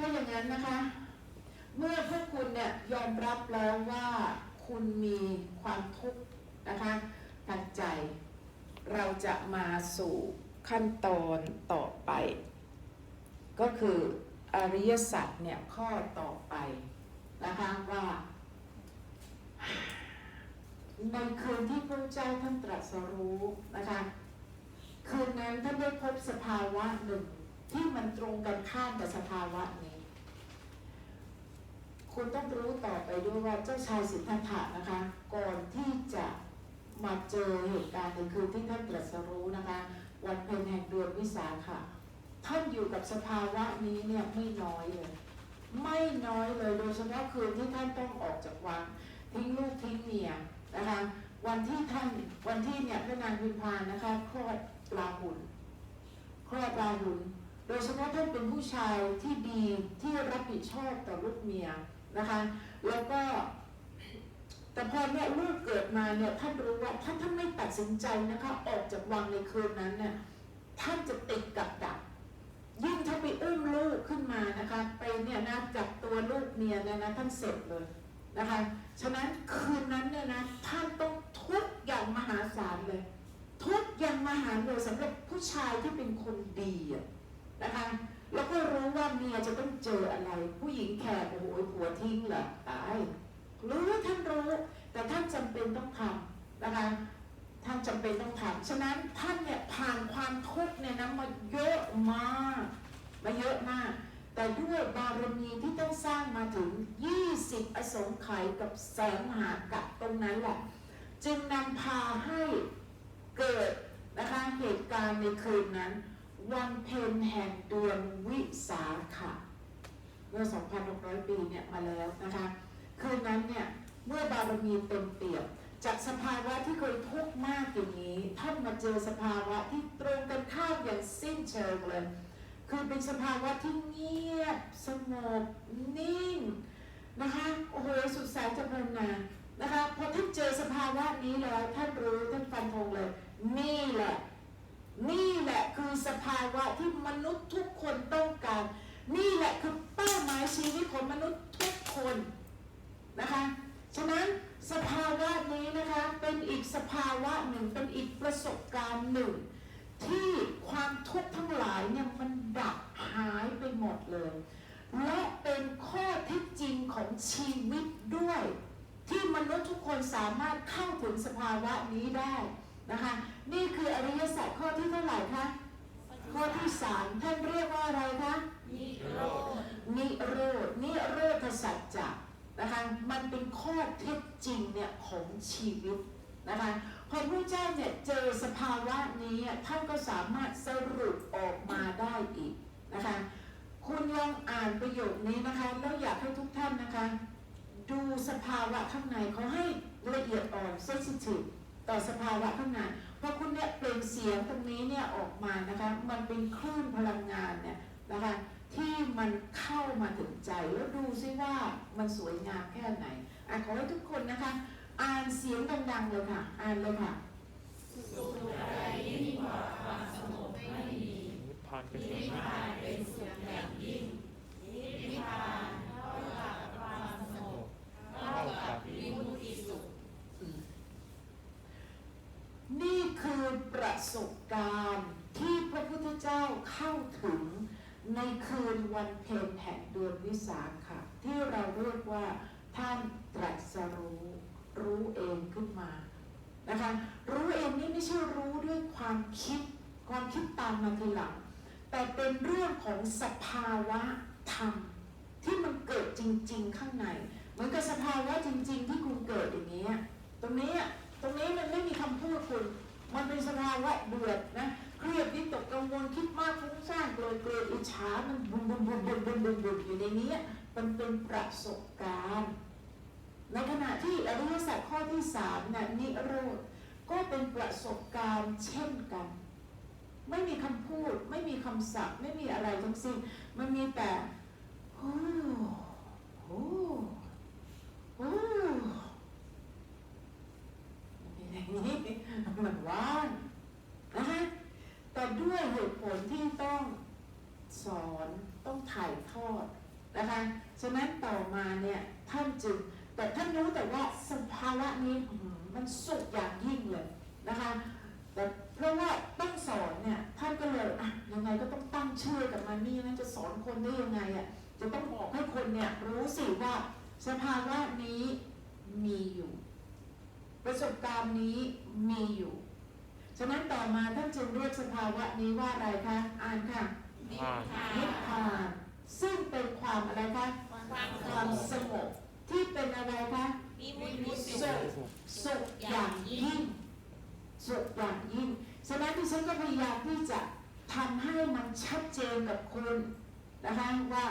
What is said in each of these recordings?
ถ้าอย่างนั้นนะคะ เมื่อพวกคุณเนี่ยยอมรับแล้วว่าคุณมีความทุกข์นะคะทางใจ เราจะมาสู่ขั้นตอนต่อไป ก็คืออริยสัจเนี่ยข้อต่อไปนะคะว่า ในคืนที่พระเจ้าท่านตรัสรู้นะคะ คืนนั้นท่านได้พบสภาวะหนึ่ง ที่มันตรงกันข้ามกับสภาวะนี้ คุณต้องรู้ต่อไปด้วยว่าเจ้าชายสิทธัตถะนะคะ ก่อนที่จะมาเจอเหตุการณ์ในคืนที่ท่านตรัสรู้นะคะ วันเพ็ญแห่งเดือนวิสาขะท่านอยู่กับสภาวะนี้เนี่ยไม่น้อยเลย ไม่น้อยเลยโดยเฉพาะคืนที่ท่านต้องออกจากวังทิ้งลูกทิ้งเมียนะคะวันที่ท่านวันที่เนี่ยพระนางพิมพานนะคะคลอดลาหุนคลอดลาหุน โดยเฉพาะท่านเป็นผู้ชายที่ดีที่รับผิดชอบต่อลูกเมียนะคะ แล้วก็ แต่พอเนี่ยลูกเกิดมาเนี่ยท่านรู้ว่าถ้าท่านไม่ตัดสินใจนะคะออกจากวังในคืนนั้นเนี่ยท่านจะติดกับดัก ยิ่งถ้าไปอุ้มลูกขึ้นมานะคะไปเนี่ยนะจับตัวลูกเมียเนี่ยนะท่านเสร็จเลยนะคะ ฉะนั้นคืนนั้นเนี่ยนะท่านต้องทุกข์อย่างมหาศาลเลย ทุกข์อย่างมหาเลยสำหรับผู้ชายที่เป็นคนดีอะ นะคะ แล้วก็รู้ว่าเมียจะต้องเจออะไร ผู้หญิงแขกโอ้โหผัวทิ้งเหรอตายรู้ท่านรู้ แต่ท่านจำเป็นต้องทำนะคะ ท่านจำเป็นต้องทำฉะนั้นท่านเนี่ยผ่านความทุกข์เนี่ยนะมาเยอะมากมาเยอะมาก แต่ด้วยบารมีที่ต้องสร้างมาถึง 20 อสงไขยกับแสนหากัปตรงนั้นแหละ จึงนำพาให้เกิดนะคะเหตุการณ์ในคืนนั้น วันเพ็ญแห่งเดือนวิสาขะเมื่อ 2,600 ปีเนี่ยมาแล้วนะคะ คืนนั้นเนี่ย เมื่อบารมีเต็มเปี่ยม จากสภาวะที่เคยทุกข์มากอย่างนี้ ท่านมาเจอสภาวะที่ตรงกันข้ามอย่างสิ้นเชิงเลย คือเป็นสภาวะที่เงียบ สงบ นิ่งนะคะ โอ้โห สุดแสนจะเพลินนานะคะ พอท่านเจอสภาวะนี้แล้ว ท่านรู้ ท่านฟันธงเลย นี่แหละ นี่แหละคือสภาวะที่มนุษย์ทุกคนต้องการ นี่แหละคือเป้าหมายชีวิตของมนุษย์ทุกคนนะคะ ฉะนั้นสภาวะนี้นะคะเป็นอีกสภาวะหนึ่งเป็นอีกประสบการณ์หนึ่ง ที่ความทุกข์ทั้งหลายเนี่ยมันดับหายไปหมดเลย และเป็นข้อเท็จจริงของชีวิตด้วย ที่มนุษย์ทุกคนสามารถเข้าถึงสภาวะนี้ได้ นะคะ นี่คืออริยสัจข้อที่เท่าไหร่คะข้อที่สามท่านเรียกว่าอะไรคะนิโรธนิโรธนิโรธสัจจะนะคะมันเป็นข้อเท็จจริงเนี่ยของชีวิตนะคะพอพระเจ้าเนี่ยเจอสภาวะนี้อะท่านก็สามารถสรุปออกมาได้อีกนะคะคุณลองอ่านประโยคนี้นะคะแล้วอยากให้ทุกท่านนะคะ ดูสภาวะข้างในเขาให้ละเอียดอ่อน sensitive ต่อสภาวะข้างในพอคุณเนี่ยเปล่งเสียงตรงนี้เนี่ยออกมานะคะมันเป็นคลื่นพลังงานเนี่ยนะคะที่มันเข้ามาถึงใจแล้วดูซิว่ามันสวยงามแค่ไหนอะขอให้ทุกคนนะคะ อ่านเสียงดังๆเลยค่ะ อ่านเลยค่ะสุขใดยิ่งกว่าความสงบไม่มีนิพพานเป็นนิสิ่งพพานเป็นสุขอย่างยิ่งนิพพานเท่ากับความสงบเท่ากับวิมุตติสุข นี่คือประสบ การที่พระพุทธเจ้าเข้าถึงในคืนวันเพ็ญแห่งเดือนวิสาขะที่เราเรียกว่าท่านตรัสรู้รู้เองขึ้นมานะคะรู้เองนี่ไม่ใช่รู้ด้วยความคิดความคิดตามมาทีหลังแต่เป็นเรื่องของสภาวะธรรมที่มันเกิดจริง ๆ ข้างในเหมือนกับสภาวะจริง ๆ ที่คุณเกิดอย่างนี้ตรงนี้ตรงนี้มันไม่มีคำพูดคุณ มันเป็นสภาวะเดือดนะเครียดวิตกกังวลคิดมากฟุ้งซ่านโกรธเกลียดอิจฉามันบุนบุนบุนบุนบุนบุนบุนอยู่ในนี้มันเป็นประสบการณ์ ในขณะที่อริยสัจข้อที่สามน่ะนิโรธก็เป็นประสบการณ์เช่นกัน ไม่มีคำพูด ไม่มีคำศัพท์ ไม่มีอะไรทั้งสิ้นมันมีแต่โอ้โหโอ้าง นี้มันว่างนะคะแต่ด้วยเหตุผลที่ต้องสอนต้องถ่ายทอดนะคะฉะนั้นต่อมาเนี่ยท่านจึงแต่ท่านรู้แต่ว่าสภาวะนี้มันสุดอย่างยิ่งเลยนะคะแต่เพราะว่าต้องสอนเนี่ยท่านก็เลยอะยังไงก็ต้องตั้งชื่อกับมันนี่นะจะสอนคนได้ยังไงอะจะต้องบอกให้คนเนี่ยรู้สิว่าสภาวะนี้มีอยู่ ประสบการณ์นี้มีอยู่ ฉะนั้นต่อมาท่านจึงเรียกสภาวะนี้ว่าอะไรคะ อ่านค่ะนิพพานิพนพานซึ่งเป็นความอะไรคะ ความความสงบที่เป็นอะไรคะวิมุตติสุสุขขสุขอย่างยิ่งสุขอย่างยิ่ง ฉะนั้นที่ฉันก็พยายามที่จะทำให้มันชัดเจนกับคุณนะคะว่า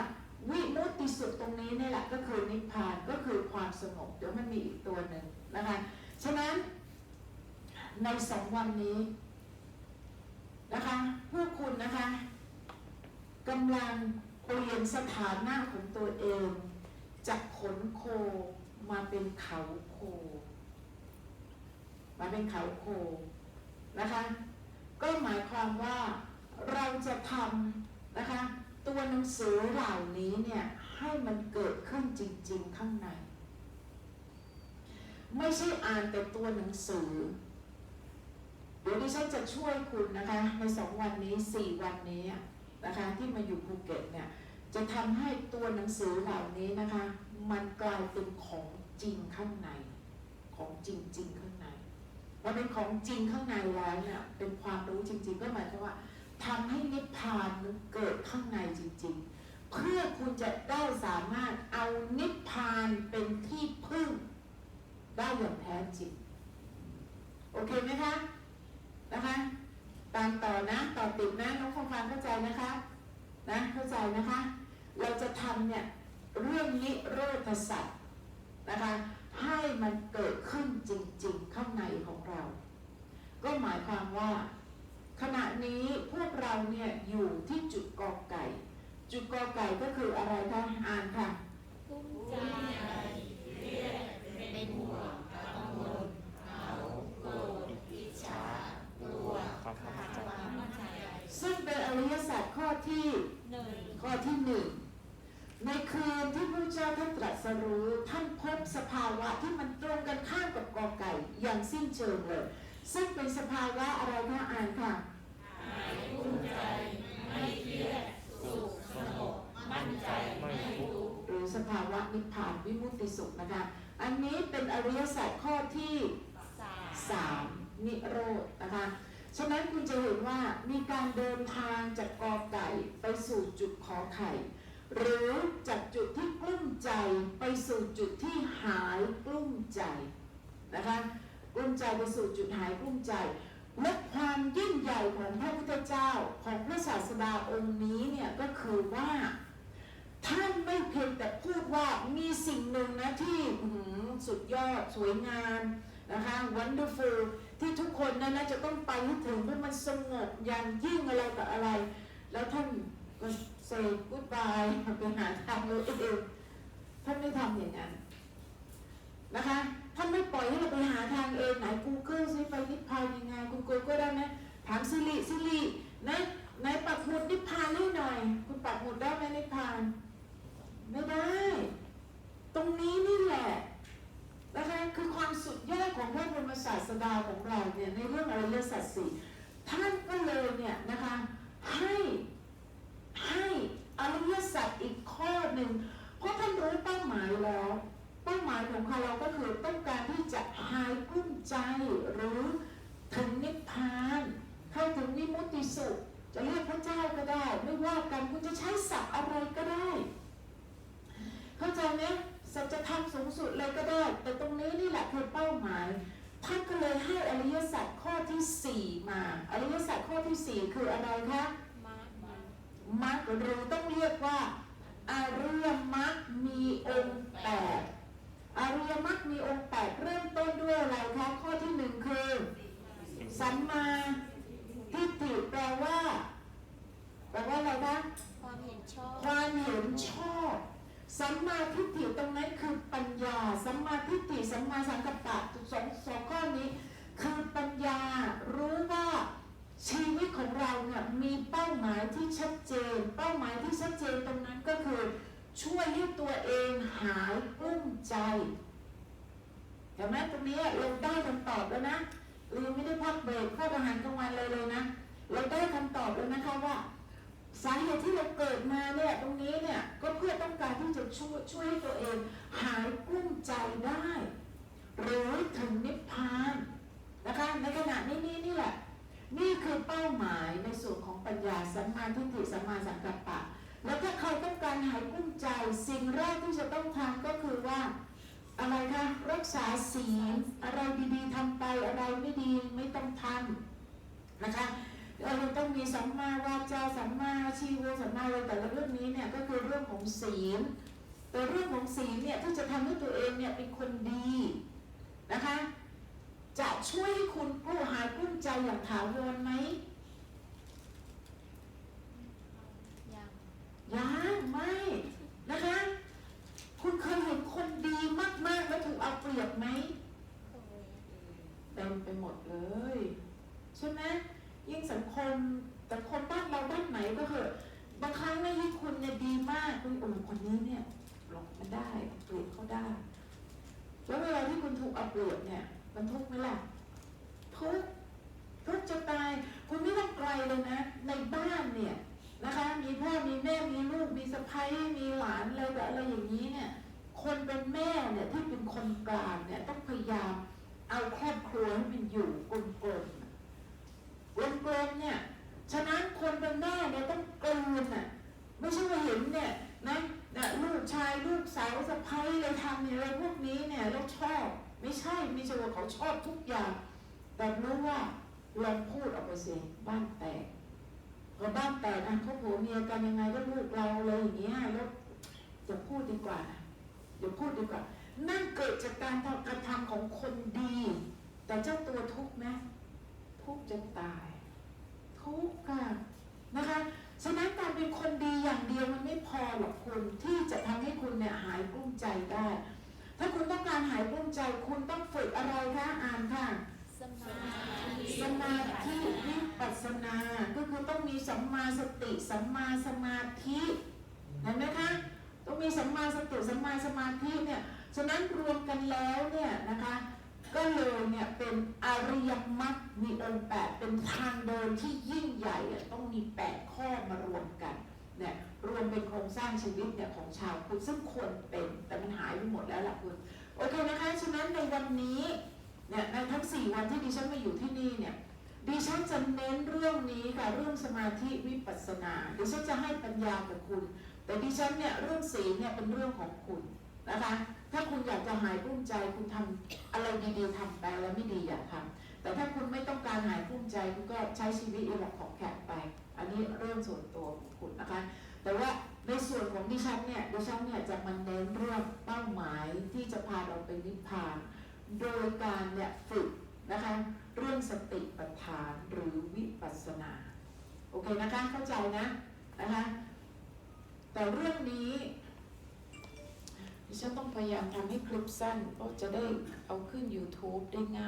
วิมุตติสุขตรงนี้นี่แหละก็คือนิพพานก็คือความสงบเดี๋ยวมันมีอีกตัวหนึ่งนะคะ ฉะนั้นในสองวันนี้นะคะพวกคุณนะคะกำลังเปลี่ยนสถานะของตัวเอง จากขนโคมาเป็นเขาโค มาเป็นเขาโคนะคะ ก็หมายความว่าเราจะทำนะคะ ตัวหนังสือเหล่านี้เนี่ยให้มันเกิดขึ้นจริง ๆ ข้างใน ไม่ใช่อ่านแต่ตัวหนังสือ เดี๋ยวดิฉันจะช่วยคุณนะคะ ในสองวันนี้สี่วันนี้นะคะ ที่มาอยู่ภูเก็ตเนี่ย จะทำให้ตัวหนังสือเหล่านี้นะคะ มันกลายเป็นของจริงข้างใน ของจริงๆข้างในพอเป็นของจริงข้างในแล้วเนี่ยเป็นความรู้จริง ๆ ก็หมายความว่าทำให้นิพพานเกิดข้างในจริง ๆ เพื่อคุณจะได้สามารถเอานิพพานเป็นที่พึ่งได้อย่างแท้ จริงโอเคไหมคะ นะคะ ตามต่อนะต่อติดนะน้องคงฟังเข้าใจนะคะ นะเข้าใจนะคะ เราจะทำเนี่ยเรื่องนิโรธสัตว์นะคะให้มันเกิดขึ้นจริง ๆ ข้างในของเรา ก็หมายความว่า ขณะนี้พวกเราเนี่ยอยู่ที่จุดกอไก่ จุดกอไก่ก็คืออะไรคะอ่านค่ะกุ้มใจเรียดเป็นห่วงกังวลเขาโกรธอิจฉากลัวขาดความมั่นใจ ซึ่งเป็นอริยสัจข้อ ที่หนึ่งข้อที่หนึ่งในคืนที่พระเจ้าท่านตรัสรู้ท่านพบสภาวะที่มันตรงกันข้ามกับกอไก่อย่างสิ้นเชิงเลย ซึ่งเป็นสภาวะอะไรคะอ่านค่ะหายกุ้มใจ ไม่เครียดสุขสงบมั่นใจไม่ทุกข์หรือสภาวะนิพพานวิมุตติสุขนะคะ อันนี้เป็นอริยสัจข้อที่สามสามนิโรธนะคะ ฉะนั้นคุณจะเห็นว่ามีการเดินทางจากกอไก่ไปสู่จุดขอไข่ หรือจากจุดที่กลุ้มใจไปสู่จุดที่หายกลุ้มใจนะคะกลุ้มใจไปสู่จุดหายกลุ้มใจและความยิ่งใหญ่ของพระพุทธเจ้าของพระศาสดาองค์นี้เนี่ยก็คือว่าท่านไม่เพียงแต่พูดว่ามีสิ่งหนึ่งนะที่สุดยอดสวยงามนะคะ wonderful ที่ทุกคนนั้นนะจะต้องไปให้ถึงเพราะมันสงบอย่างยิ่งอะไรต่ออะไร แล้วท่านก็ say goodbye ไปหาทางเลยเองท่านไม่ทำอย่างนั้นนะคะท่านไม่ปล่อยให้เราไปหาทางเองไหน Google ซิไปนิพพานยังไงคุณ Google ได้ไหมถามซิริซิรินะไหนปักหมุดนิพพานให้หน่อย คุณปักหมุดได้ไหมนิพพาน ไม่ได้ ตรงนี้นี่แหละ นะคะคือความสุดยอดของพระบรมศาสดาของเราเนี่ยในเรื่องอริยสัจสี่ท่านก็เลยเนี่ยนะคะให้ให้อริยสัจอีกข้อหนึ่งเพราะท่านรู้เป้าหมายแล้ว เป้าหมายของเราก็คือต้องการที่จะหายกลุ้มใจหรือถึงนิพพานเข้าถึงวิมุตติสุขจะเรียกพระเจ้าก็ได้ ไม่ว่ากันคุณจะใช้ศัพท์อะไรก็ได้ เข้าใจไหมสัจธรรมสูงสุดเลยก็ได้ แต่ตรงนี้นี่แหละคือเป้าหมาย ท่านก็เลยให้อ ริยสัจข้อที่สี่มา อริยสัจข้อที่สี่คืออะไรคะมากมากมรรคหรือต้องเรียกว่าอริยมรรคมีองค์แปดอริยมรรคมีองค์แปดเริ่มต้นด้วยอะไรคะข้อที่หนึ่งคือสัมมาทิฏฐิแปลว่าแปลว่าอะไรคะความเห็นชอบความเห็นชอบสัมมาทิฏฐิตรงนั้นคือปัญญาสัมมาทิฏฐิสัมมาสังกัปปะสองสองข้อนี้ คือปัญญารู้ว่าชีวิตของเราเนี่ยมีเป้าหมายที่ชัดเจน เป้าหมายที่ชัดเจนตรงนั้นก็คือ ช่วยให้ตัวเองหายกุ้มใจเห็นไหมตรงนี้เราได้คำตอบแล้วนะเรายังไม่ได้พักเบรกพักอาหารกลางวันเลยเลยนะ เราได้คำตอบแล้วนะคะว่า สาเหตุที่เราเกิดมาเนี่ยตรงนี้เนี่ยก็เพื่อต้องการที่จะช่วยช่วยให้ตัวเอง หายกุ้มใจได้ หรือถึงนิพพาน นะคะในขณะนี้นี่นี่แหละ นี่คือเป้าหมายในส่วนของปัญญาสัมมาทิฏฐิสัมมาสังกัปปะ แล้วถ้าใครต้องการหายกุ้มใจสิ่งแรกที่จะต้องทำก็คือว่า อะไรคะรักษาศีลอะไรดีๆทำไปอะไรไม่ดีไม่ต้องทำนะคะเราต้องมีสัมมาวาจาสัมมาชีวสัมมาอะไรแต่ละเรื่องนี้เนี่ยก็คือเรื่องของศีลแต่เรื่องของศีลเนี่ยที่จะทำให้ตัวเองเนี่ยเป็นคนดีนะคะ จะช่วยให้คุณผู้หายกลุ้มใจอย่างถาวรไหมยังยังไม่นะคะ คุณเคยเห็นคนดีมากๆแล้วถูกเอาเปรียบไหมเคยเต็มไปหมดเลย ใช่ไหมยิ่งสังคมแต่คนบ้านเราบ้านไหนก็เหอะบางครั้งไม่ยิ่งคุณเนี่ยดีมากคุณโอ้คนนี้เนี่ยหลอกมันได้เอาเปรียบเขาได้ แล้วเวลาที่คุณถูกเอาเปรียบเนี่ย มันทุกข์ไหมล่ะทุกข์ทุกข์จะตาย คุณไม่ต้องไกลเลยนะ ในบ้านเนี่ยนะคะ มีพ่อมีแม่มีลูกมีสะใภ้มีหลานอะไรแบบอะไรอย่างนี้เนี่ย คนเป็นแม่เนี่ยที่เป็นคนกลางเนี่ยต้องพยายามเอาครอบครัวให้มันอยู่กลมๆน่ะกลมๆเนี่ยฉะนั้นคนเป็นแม่เนี่ยต้องกลืนน่ะไม่ใช่ว่าเห็นเนี่ยนะนะลูกชายลูกสาวสะใภ้เลยทำเนี่ยอะไรพวกนี้เนี่ยแล้วชอบ ไม่ใช่ไม่ใช่ว่าเขาชอบทุกอย่าง แต่รู้ว่าลองพูดออกไปสิบ้านแตกพอบ้านแตกอะเขาผัวเมียกันยังไงก็ลูกเราเลยอย่างเงี้ยแล้วจะพูดดีกว่าอย่าพูดดีกว่า นั่นเกิดจากการทำกระทำของคนดี แต่เจ้าตัวทุกข์ไหมทุกข์จะตาย ทุกข์ค่ะนะคะฉะนั้นการเป็นคนดีอย่างเดียวมันไม่พอหรอกคุณที่จะทำให้คุณเนี่ยหายกลุ้มใจได้ ถ้าคุณต้องการหายกลุ้มใจ คุณต้องฝึกอะไรคะอ่านค่ะสมาธิสมาธิวิปัสสนา ก็คือต้องมีสัมมาสติสัมมาสมาธิเห็นไหมคะต้องมีสัมมาสติสัมมาสมาธิเนี่ยฉะนั้นรวมกันแล้วเนี่ยนะคะก็เลยเนี่ยเป็นอริยมรรคมีองค์แปดเป็นทางเดินที่ยิ่งใหญ่อะต้องมีแปดข้อมารวมกันเนี่ย รวมเป็นโครงสร้างชีวิตเนี่ยของชาวพุทธซึ่งควรเป็นแต่มันหายไปหมดแล้วล่ะคุณโอเคนะคะฉะนั้นในวันนี้เนี่ยในทั้งสี่วันที่ดิฉันมาอยู่ที่นี่เนี่ยดิฉันจะเน้นเรื่องนี้ค่ะเรื่องสมาธิวิปัสสนาดิฉันจะให้ปัญญากับคุณ แต่ดิฉันเนี่ยเรื่องศีลเนี่ยเป็นเรื่องของคุณนะคะถ้าคุณอยากจะหายกุ้มใจคุณทำอะไรดีๆทำไปแล้วไม่ดีอย่าทำแต่ถ้าคุณไม่ต้องการหายกุ้มใจคุณก็ใช้ชีวิตอีหลักของแขกไป อันนี้เรื่องส่วนตัวของคุณนะคะ แต่ว่าในส่วนของดิฉันเนี่ยดิฉันเนี่ยจะมาเน้นเรื่องเป้าหมายที่จะพาเราไปนิพพาน โดยการเนี่ยฝึกนะคะเรื่องสติปัฏฐานหรือวิปัสสนาโอเคนะคะเข้าใจนะนะคะแต่เรื่องนี้ดิฉันต้องพยายามทำให้คลิปสั้นเพราะจะได้เอาขึ้น YouTube ได้ง่าย